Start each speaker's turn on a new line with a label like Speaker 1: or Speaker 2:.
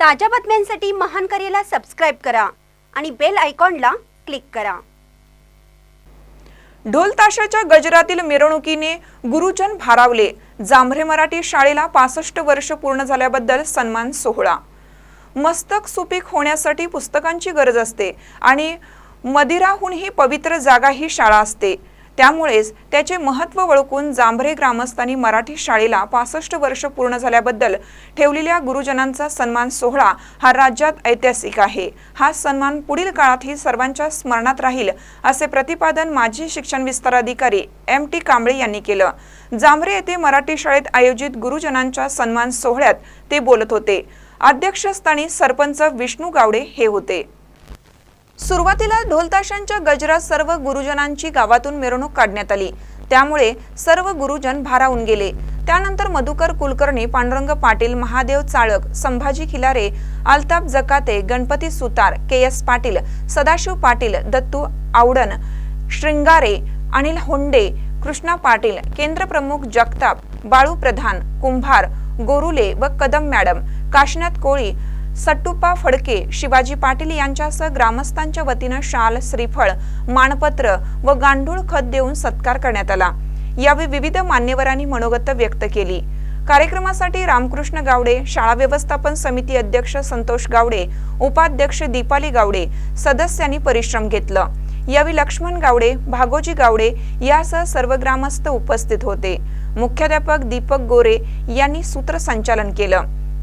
Speaker 1: ताज्या बातम्यांसाठी महान करेला सबस्क्राईब करा आणि बेल आयकॉनला क्लिक करा.
Speaker 2: ढोल ताशाच्या गजरातील मिरवणुकीने गुरुजन भारावले. जांभरे मराठी शाळेला पासष्ट वर्ष पूर्ण झाल्याबद्दल सन्मान सोहळा. मस्तक सुपीक होण्यासाठी पुस्तकांची गरज असते आणि मदिराहूनही पवित्र जागा ही शाळा असते. त्यामुळेच त्याचे महत्त्व ओळखून जांभरे ग्रामस्थांनी मराठी शाळेला पासष्ट वर्ष पूर्ण झाल्याबद्दल ठेवलेल्या गुरुजनांचा सन्मान सोहळा हा राज्यात ऐतिहासिक आहे. हा सन्मान पुढील काळातही सर्वांच्या स्मरणात राहील असे प्रतिपादन माजी शिक्षण विस्तार अधिकारी एम टी कांबळे यांनी केलं. जांभरे येथे मराठी शाळेत आयोजित गुरुजनांच्या सन्मान सोहळ्यात ते बोलत होते. अध्यक्षस्थानी सरपंच विष्णू गावडे हे होते. सुरुवातीला ढोलताशांच्या गजरात सर्व गुरुजनांची गावातून मिरवणूक काढण्यात आली. त्यामुळे सर्व गुरुजन भारावून गेले. त्यानंतर मधुकर कुलकर्णी पांडुरंग पाटील महादेव चाळक संभाजी खिलारे अल्ताफ जकाते गणपती सुतार के एस पाटील सदाशिव पाटील दत्तू आवडन श्रृंगारे अनिल होंडे कृष्णा पाटील केंद्र प्रमुख जगताप बाळू प्रधान कुंभार गोरुले व कदम मॅडम काशीनाथ कोळी सट्टुपा फडके शिवाजी पाटील यांच्यासह ग्रामस्थांच्या वतीनं शाल श्रीफळ मानपत्र व गांडूळ खत देऊन सत्कार करण्यात आला. यावेळी विविध मान्यवरांनी मनोगत व्यक्त केली. कार्यक्रमासाठी रामकृष्ण गावडे शाळा व्यवस्थापन समिती अध्यक्ष संतोष गावडे उपाध्यक्ष दीपाली गावडे सदस्यांनी परिश्रम घेतलं. यावेळी लक्ष्मण गावडे भागोजी गावडे यासह सर्व ग्रामस्थ उपस्थित होते. मुख्याध्यापक दीपक गोरे यांनी सूत्रसंचालन केलं.